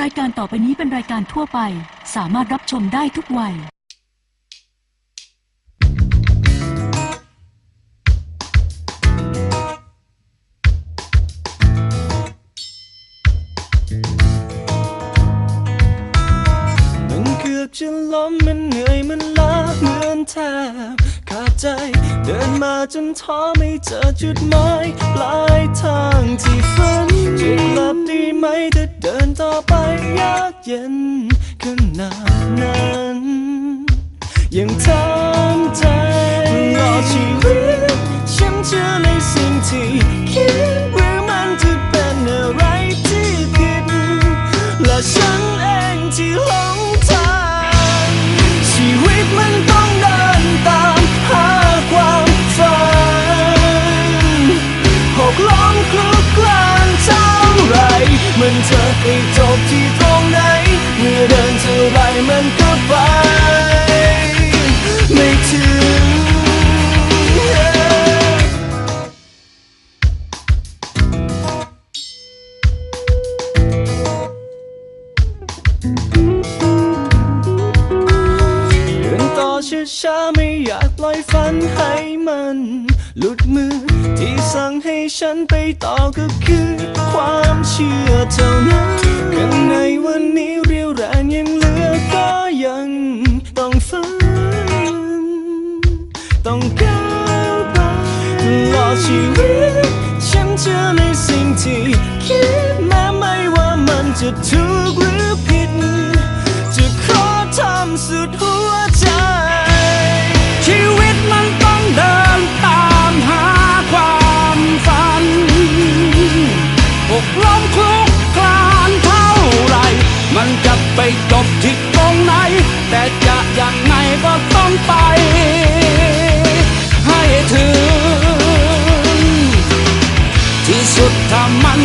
รายการต่อไปนี้เป็นรายการทั่วไป สามารถรับชมได้ทุกวัย มันเกือบจะล้มมันเหนื่อยมันล้าเหมือนแทบ ใจ เดินมาจนท้อไม่เจอจุดหมายปลายทางที่ฝันจะกลับดีไหมถ้าเดินต่อไปยากเย็นขนาดนั้นยังทำใจรอชีวิต ไปจบที่ตรงไหน เมื่อเดินเท่าไรมันก็ไป ไม่ถึง เดินต่อช้าๆไม่อยากปล่อยฝันให้มัน หลุดมือที่สั่งให้ฉันไปต่อก็คือความเชื่อเท่านั้น ตลอดชีวิต ฉันเชื่อในสิ่งที่คิดแม้ไม่ว่ามันจะถูกหรือผิด จะขอทำสุดหัวใจ ชีวิตมันต้องเดินตามหาความฝันอกล้มคลุกคลานเท่าไร มันจะไปจบที่ตรงไหน แต่จะอย่างไงก็ต้องไป